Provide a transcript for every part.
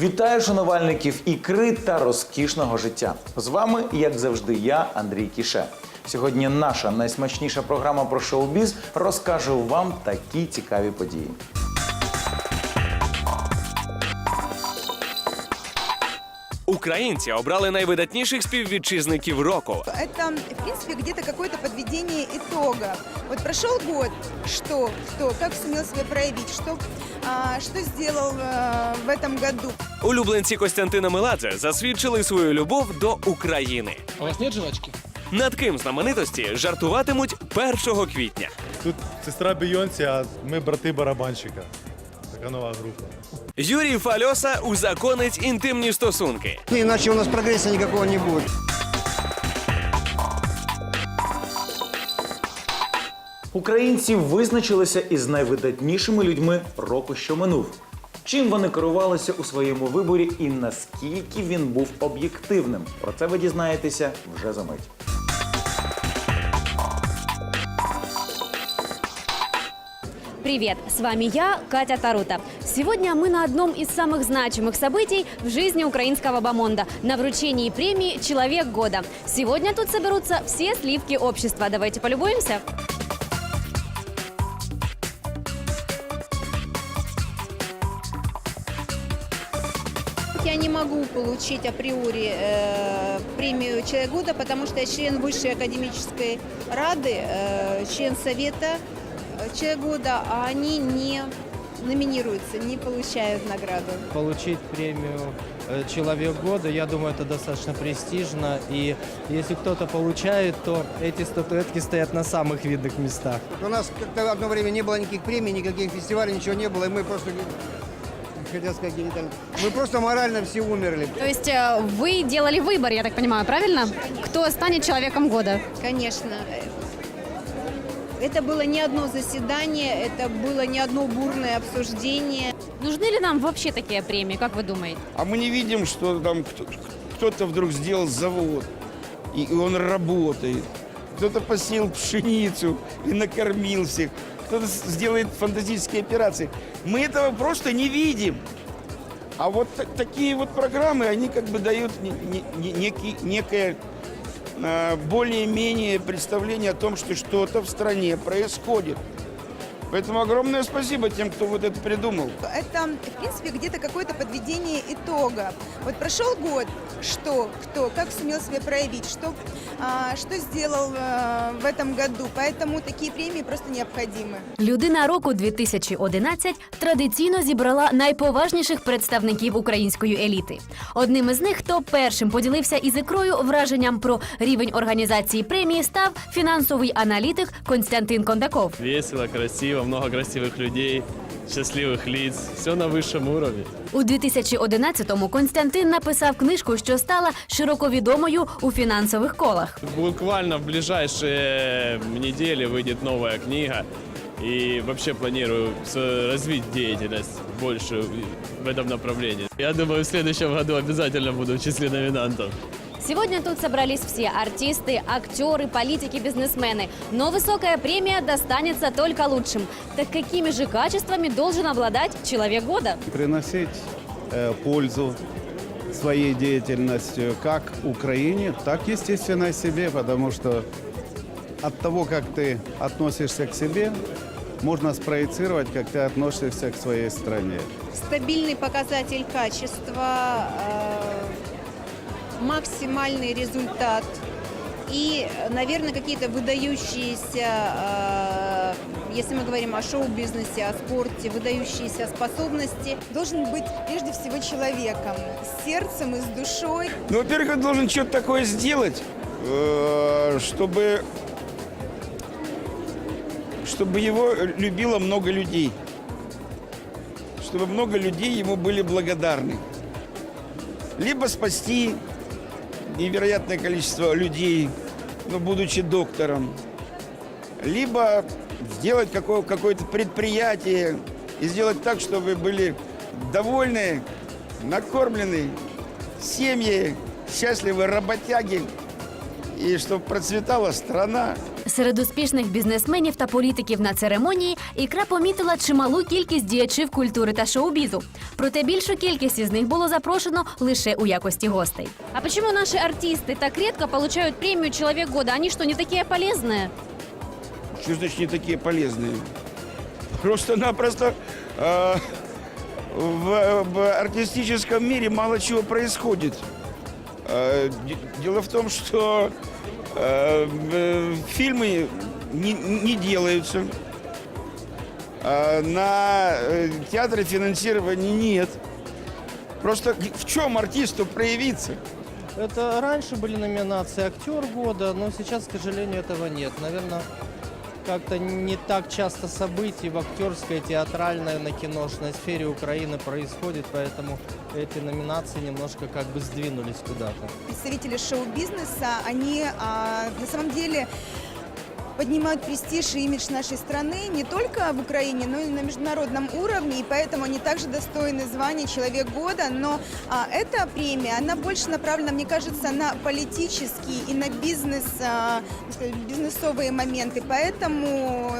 Вітаю шанувальників ікри та розкішного життя. З вами, як завжди, я, Андрій Кіше. Сьогодні наша найсмачніша програма про шоу-біз розкаже вам такі цікаві події. Українці обрали найвидатніших співвітчизників року. Это, в принципе, где-то какое-то подведение итога. Вот прошел год, что, кто, как сумел себя проявить, что, а, что сделал а, в этом году. Улюбленці Костянтина Меладзе засвідчили свою любов до України. А у вас нет жвачки? Над ким знаменитості жартуватимуть 1 квітня. Тут сестра Бейонсі, а ми брати барабанщика. Така нова група. Юрій Фальоса узаконить інтимні стосунки. Иначе у нас прогресса никакого не будет. Українці визначилися із найвидатнішими людьми року, що минув. Чим вони керувалися у своєму виборі і наскільки він був об'єктивним? Про це ви дізнаєтеся вже за мить. Привет, с вами я, Катя Тарута. Сегодня мы на одном из самых значимых событий в жизни украинского бомонда – на вручении премии «Человек года». Сегодня тут соберутся все сливки общества. Давайте полюбуемся. Я не могу получить априори э, премию «Человек года», потому что я член Высшей академической рады, э, член Совета «Человек года», а они не номинируются, не получают награду. получить премию э, «Человек года», я думаю, это достаточно престижно. И если кто-то получает, то эти статуэтки стоят на самых видных местах. У нас как-то одно время не было никаких премий, никаких фестивалей, ничего не было, и мы просто, хотел сказать генитально, мы просто морально все умерли. То есть э, вы делали выбор, я так понимаю, правильно? Кто станет человеком года? Конечно. Это было не одно заседание, это было не одно бурное обсуждение. Нужны ли нам вообще такие премии, как вы думаете? А мы не видим, что там кто- кто-то вдруг сделал завод, и он работает. Кто-то посеял пшеницу и накормил всех. Кто-то сделает фантастические операции. Мы этого просто не видим. А вот та- такие вот программы, они как бы дают не- не- не- некий, некое более-менее представление о том, что что-то в стране происходит. Поэтому огромное спасибо тем, кто вот это придумал. Это, в принципе, где-то какое-то подведение итога. Вот прошел год, что, кто, как сумел себя проявить, что, а, что сделал э, в этом году. Поэтому такие премии просто необходимы. Людина року 2011 традиційно зібрала найповажніших представників української еліти. Одним із них, хто першим поділився із ікрою враженням про рівень організації премії, став фінансовий аналітик Константин Кондаков. Весело, красиво, много красивых людей, счастливых лиц. Все на высшем уровне. У 2011-му Константин написав книжку, що стала широко відомою у фінансових колах. Буквально в ближайшие недели выйдет новая книга. И вообще планирую с- развить деятельность больше в этом направлении. Я думаю, в следующем году обязательно буду в числе номинантов. Сегодня тут собрались все артисты, актеры, политики, бизнесмены. Но высокая премия достанется только лучшим. Так какими же качествами должен обладать человек года? приносить э, пользу своей деятельностью как Украине, так, естественно, и себе, потому что от того, как ты относишься к себе, можно спроецировать, как ты относишься к своей стране. Стабильный показатель качества, э, максимальный результат и, наверное, какие-то выдающиеся, э, если мы говорим о шоу-бизнесе, о спорте, выдающиеся способности. Должен быть прежде всего человеком, с сердцем и с душой. Ну, во-первых, он должен что-то такое сделать, э, чтобы, чтобы его любило много людей. Чтобы много людей ему были благодарны. Либо спасти невероятное количество людей, ну, будучи доктором. Либо сделать какое- какое-то предприятие и сделать так, чтобы были довольны, накормлены семьи, счастливы работяги. и чтобы процветала страна. Серед успішних бізнесменів та політиків на церемонії ікра помітила чималу кількість діячів культури та шоу-бізу. Проте більшу кількість із них було запрошено лише у якості гостей. А чому наші артисти так рідко получають премію Чоловік года? Вони що, не такі полезні? Что значит не такие полезные? Просто-напросто э, в, в артистическом мире мало чего происходит. Э, де- дело в том, что э, э, фильмы не, не делаются, а на э, театре финансирования нет. Просто в чем артисту проявиться? Это раньше были номинации «Актер года», но сейчас, к сожалению, этого нет. Наверное, как-то не так часто событий в актерской, театральной, на киношной сфере Украины происходит, поэтому эти номинации немножко как бы сдвинулись куда-то. представители шоу-бизнеса, они а, на самом деле поднимают престиж и имидж нашей страны не только в Украине, но и на международном уровне, и поэтому они также достойны звания «Человек года». Но а, эта премия, она больше направлена, мне кажется, на политические и на бизнес, а, бизнесовые моменты, поэтому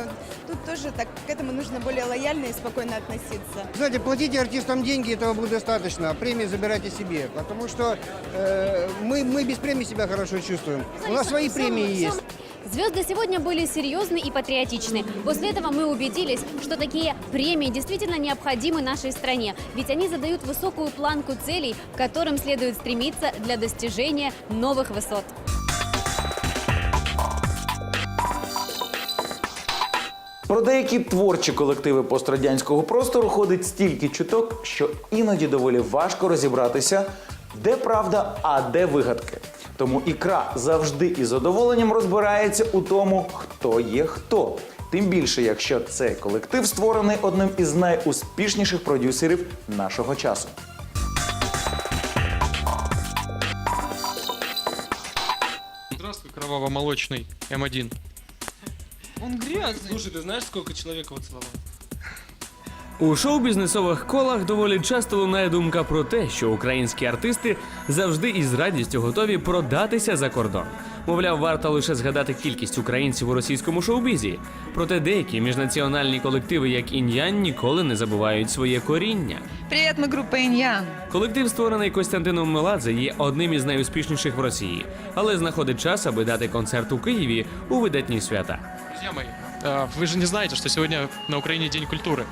тут тоже так, к этому нужно более лояльно и спокойно относиться. Знаете, платите артистам деньги, этого будет достаточно, а премии забирайте себе. Потому что э, мы, мы без премии себя хорошо чувствуем. У нас свои премии есть. Звезды сегодня были серьезны и патриотичны. После этого мы убедились, что такие премии действительно необходимы нашей стране, ведь они задают высокую планку целей, к которым следует стремиться для достижения новых высот. Про деякі творчі колективи пострадянського простору ходить стільки чуток, що іноді доволі важко розібратися, де правда, а де вигадки. Тому ікра завжди із задоволенням розбирається у тому, хто є хто. Тим більше, якщо цей колектив створений одним із найуспішніших продюсерів нашого часу. Здравствуй, кроваво-молочный М1. Он грязный. Слушай, ты знаешь, сколько человек его целовал? У шоу-бізнесових колах доволі часто лунає думка про те, що українські артисти завжди із радістю готові продатися за кордон. Мовляв, варто лише згадати кількість українців у російському шоу-бізі. Проте деякі міжнаціональні колективи, як ін'ян, ніколи не забувають своє коріння. Привет, мы группа Иньян. Колектив, створений Костянтином Меладзе, є одним із найуспішніших в Росії, але знаходить час, аби дати концерт у Києві у видатні свята. Друзья мои, э, вы же не знаете, что сегодня на Украине День культуры.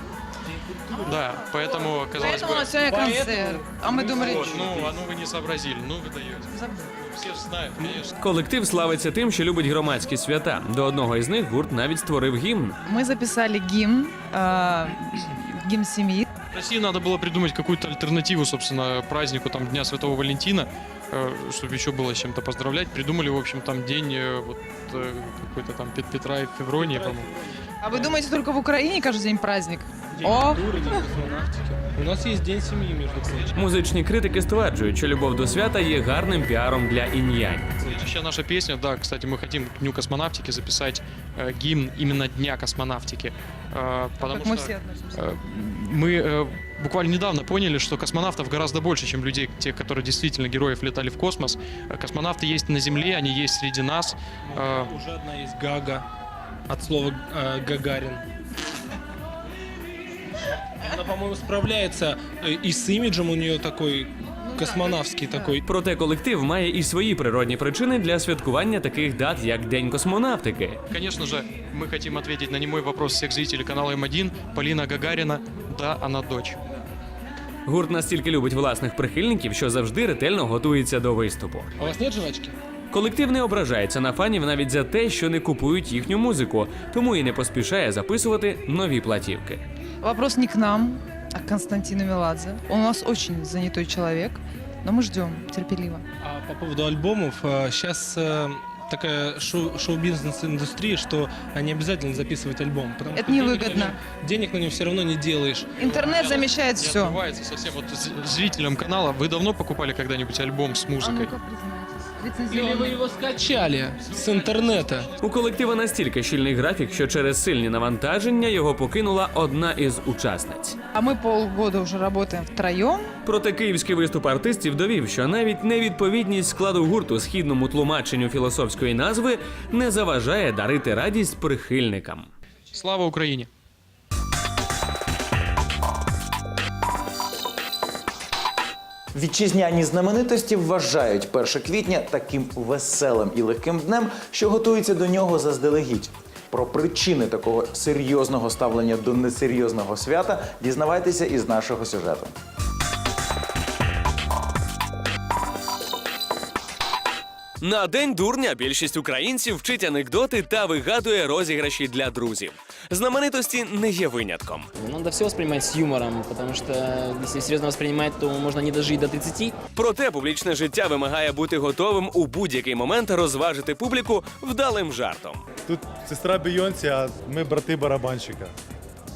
Да, поэтому, казалось Поэтому у бы... нас сегодня концерт. А мы думали, Вот, ну, а ну вы не сообразили, ну вы даете. забыл. Все же знают, конечно. Колектив славиться тим, що любить громадські свята. До одного із них гурт навіть створив гімн. Мы записали гимн, э, гимн семьи. России надо было придумать какую-то альтернативу, собственно, празднику там Дня Святого Валентина, э, чтобы еще было с чем-то поздравлять. Придумали, в общем, там день э, вот э, какой-то там Пет- Петра и Февронии, по-моему. А вы думаете, только в Украине каждый день праздник? О, У нас есть День семьи, между прочим. Музичні критики стверджують, що любов до свята є гарним піаром для інь-янь. Следующая наша песня, да, кстати, мы хотим к Дню космонавтики записать э, гимн именно Дня космонавтики. Э, потому как мы что все относимся. э, мы э, буквально недавно поняли, что космонавтов гораздо больше, чем людей, тех, которые действительно героев летали в космос. Э, Космонавты есть на Земле, они есть среди нас. Э, Уже одна есть Гага от слова э, Гагарин. Она, по-моему, справляется э, и с имиджем у нее такой космонавтский такой. Проте колектив має і свої природні причини для святкування таких дат, як День космонавтики. Конечно же, мы хотим ответить на немой вопрос всех зрителей канала М1. Полина Гагарина, да, она дочь. Гурт настільки любить власних прихильників, що завжди ретельно готується до виступу. А у вас нет жвачки? Колектив не ображається на фанів навіть за те, що не купують їхню музику, тому і не поспішає записувати нові платівки. Вопрос не к нам, а к Константину Меладзе. Он у нас очень занятой человек, но мы ждем терпеливо. А по поводу альбомов, сейчас такая шоу- шоу-бизнес-индустрия, что не обязательно записывать альбом. Потому Это что денег на невыгодно. нем- Денег на нем все равно не делаешь. Интернет замещает Не все. отбывается совсем. Вот з- зрителям канала, вы давно покупали когда-нибудь альбом с А музыкой? Или вы его скачали с интернета? У колектива настільки щільний графік, що через сильні навантаження його покинула одна із учасниць. А мы полгода уже работаем втроем. Проте київський виступ артистів довів, що навіть невідповідність складу гурту східному тлумаченню філософського акторської назви не заважає дарити радість прихильникам. Слава Україні! Вітчизняні знаменитості вважають 1 квітня таким веселим і легким днем, що готуються до нього заздалегідь. Про причини такого серйозного ставлення до несерйозного свята дізнавайтеся із нашого сюжету. На день дурня більшість українців вчить анекдоти та вигадує розіграші для друзів. Знаменитості не є винятком. Надо все сприймати з юмором, тому що якщо серйозно сприймати, то можна не дожити до 30. Проте публічне життя вимагає бути готовим у будь-який момент розважити публіку вдалим жартом. Тут сестра Бійонці, а ми брати барабанщика.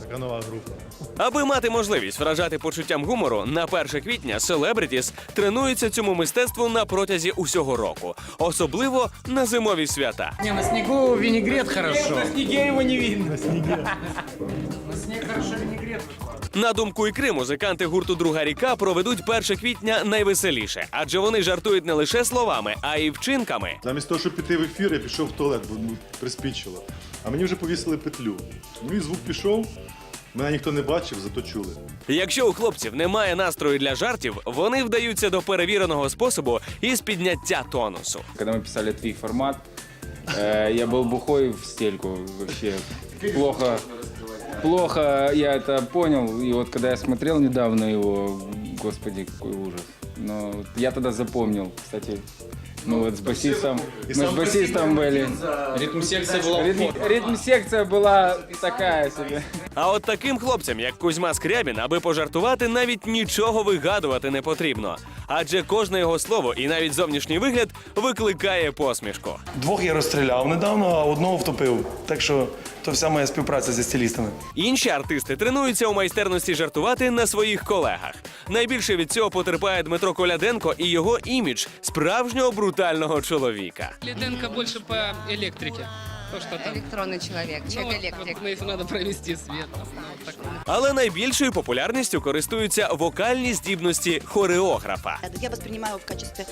Така нова група. Аби мати можливість вражати почуттям гумору, на 1 квітня селебритіс тренуються цьому мистецтву на протязі усього року, особливо на зимові свята. Не, на снігу вінігрет хорошо. на снігі его не видно. На думку ікри, музиканти гурту Друга ріка проведуть 1 квітня найвеселіше, адже вони жартують не лише словами, а й вчинками. Замість того, щоб піти в ефір, я пішов в туалет, бо ну, приспічило. А мені вже повісили петлю. Ну і звук пішов, мене ніхто не бачив, зато чули. Якщо у хлопців немає настрою для жартів, вони вдаються до перевіреного способу із підняття тонусу. Когда мы писали твій формат, э, я был бухой в стельку вообще. Плохо, плохо я это понял. И вот когда я смотрел недавно его, господи, какой ужас. Но вот я тогда запомнил, кстати, ну вот с басистом, мы с басистом были. Ритм-секция была Ритм, ритм-секция была такая себе. А от таким хлопцям, як Кузьма Скрябін, аби пожартувати, навіть нічого вигадувати не потрібно. Адже кожне його слово і навіть зовнішній вигляд викликає посмішку. Двох я розстріляв недавно, а одного втопив. Так що то вся моя співпраця зі стилістами. Інші артисти тренуються у майстерності жартувати на своїх колегах. Найбільше від цього потерпає Дмитро Коляденко і його імідж справжнього брутального чоловіка. Леденко більше по электрике. То, что там... Электронный человек, Ну, вот, если надо провести свет. там, ну, вот такое. Але найбільшою популярністю користуються вокальні здібності хореографа. Я воспринимаю его в качестве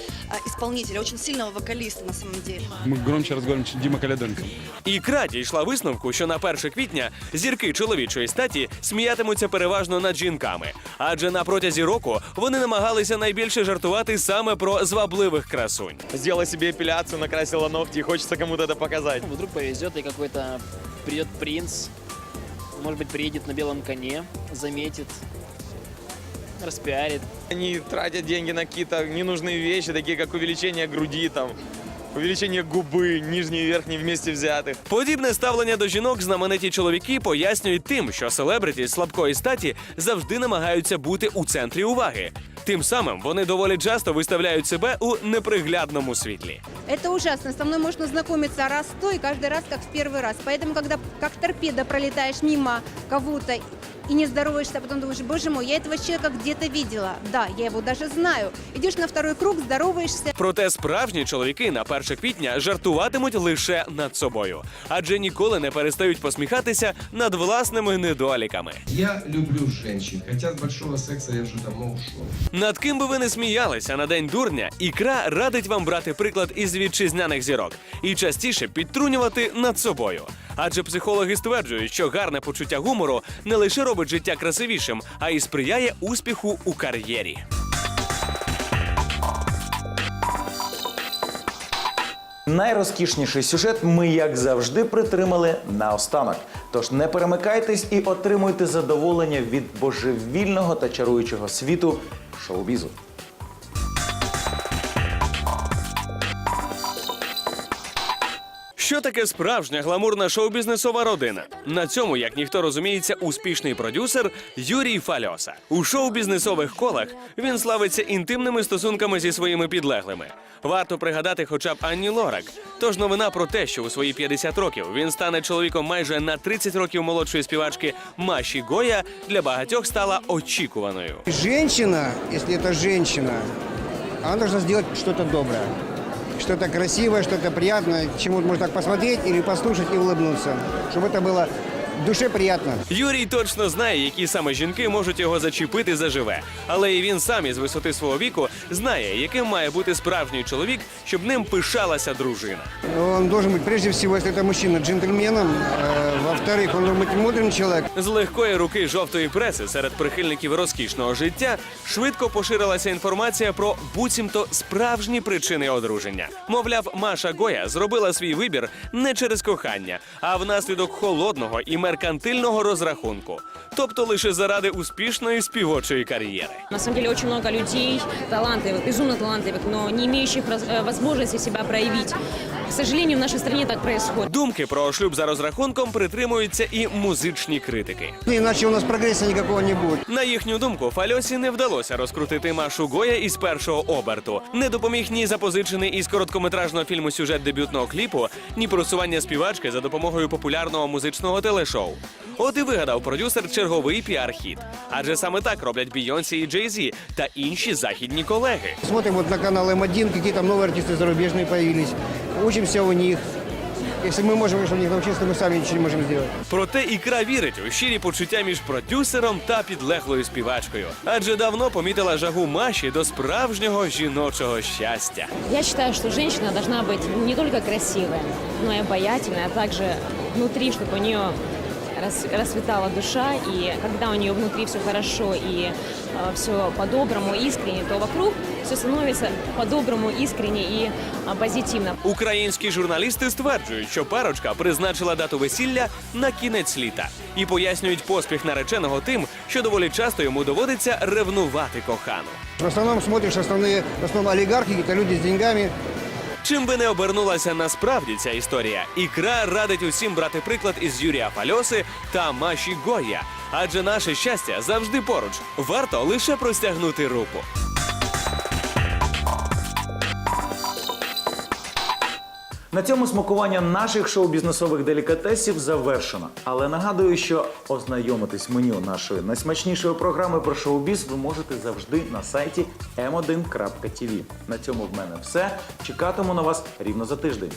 исполнителя, очень сильного вокалиста на самом деле. Мы громче разговариваем, чем Дима Коляденко. Ікра дійшла висновку, що на 1 квітня зірки чоловічої статі сміятимуться переважно над жінками, адже на протязі року вони намагалися найбільше жартувати саме про звабливих красунь. Сделала себе эпиляцию, накрасила ногти и хочется кому-то это показать. Вдруг повезет и какой-то придет принц, может быть, приедет на белом коне, заметит, распиарит. Они тратят деньги на какие-то ненужные вещи, такие как увеличение груди, там, увеличение губы, нижней и верхней вместе взятых. Подібне ставлення до жінок знамениті чоловіки пояснюють тим, що селебриті слабкої статі завжди намагаються бути у центрі уваги. Тим самим вони доволі часто виставляють себе у неприглядному світлі. Это ужасно. Со мной можно знакомиться раз сто и каждый раз как в первый раз. Поэтому, когда как торпеда пролетаешь мимо кого-то и не здороваешься, а потом думаешь, боже мой, я этого человека где-то видела. Да, я его даже знаю. Идешь на второй круг, здороваешься. Проте справжні чоловіки на 1 квітня жартуватимуть лише над собою, адже ніколи не перестають посміхатися над власними недоліками. Я люблю женщин, хотя от большого секса я уже давно ушел. Над ким би ви не сміялися на день дурня, ікра радить вам брати приклад із вітчизняних зірок і частіше підтрунювати над собою. Адже психологи стверджують, що гарне почуття гумору не лише робить життя красивішим, а й сприяє успіху у кар'єрі. Найрозкішніший сюжет ми, як завжди, притримали наостанок. Тож не перемикайтесь і отримуйте задоволення від божевільного та чаруючого світу шоу-бізу. Що таке справжня гламурна шоу-бізнесова родина? На цьому, як ніхто розуміється, успішний продюсер Юрій Фальоса. У шоу-бізнесових колах він славиться інтимними стосунками зі своїми підлеглими. Варто пригадати хоча б Анні Лорак. Тож новина про те, що у свої 50 років він стане чоловіком майже на 30 років молодшої співачки Маші Гоя, для багатьох стала очікуваною. Женщина, если это женщина, она должна сделать что-то доброе Что-то красивое, что-то приятное, чему можно так посмотреть или послушать и улыбнуться. Чтобы это было душе приятно. Юрій точно знає, які саме жінки можуть його зачепити заживе. Але і він сам із висоти свого віку знає, яким має бути справжній чоловік, щоб ним пишалася дружина. Он должен быть, прежде всего, если это мужчина, джентльменом. Э, Во-вторых, он должен быть мудрым человек. З легкої руки жовтої преси серед прихильників розкішного життя швидко поширилася інформація про буцімто справжні причини одруження. Мовляв, Маша Гоя зробила свій вибір не через кохання, а внаслідок холодного і меркантильного розрахунку, тобто лише заради успішної співочої кар'єри. На самом деле очень много людей, талантливых, безумно талантливых, но не имеющих раз- э, возможности себя проявить. К сожалению, в нашей стране так происходит. Думки про шлюб за розрахунком притримуються і музичні критики. Иначе у нас прогресса никакого не будет. На їхню думку, Фальосі не вдалося розкрутити Машу Гоя із першого оберту. Не допоміг ні запозичений із короткометражного фільму сюжет дебютного кліпу, ні просування співачки за допомогою популярного музичного телешоу. От і вигадав продюсер черговий піар-хіт. Адже саме так роблять Бійонсі і Джей Зі та інші західні колеги. Смотрим вот на канал М1, какие там новые артисты зарубежные появились. Учимся у них. Если мы можем, конечно, у них научиться, то мы сами ничего не можем сделать. Проте ікра вірить у щирі почуття між продюсером та підлеглою співачкою, адже давно помітила жагу Маші до справжнього жіночого щастя. Я считаю, что женщина должна быть не только красивая, но и обаятельная, а также внутри, чтобы у нее рас- расцветала душа, и когда у нее внутри все хорошо и все по-доброму, искренне, то вокруг все становится по-доброму, искренне и а, позитивно. Українські журналісти стверджують, що парочка призначила дату весілля на кінець літа і пояснюють поспіх нареченого тим, що доволі часто йому доводиться ревнувати кохану. В основном смотришь основные, в основном олигархи, люди с деньгами. Чим би не обернулася насправді ця історія, ікра радить усім брати приклад із Юрія Фальоси та Маші Гоя. Адже наше щастя завжди поруч. Варто лише простягнути руку. На цьому смакування наших шоу-бізнесових делікатесів завершено. Але нагадую, що ознайомитись меню нашої найсмачнішої програми про шоу-біз ви можете завжди на сайті m1.tv. На цьому в мене все. Чекатиму на вас рівно за тиждень.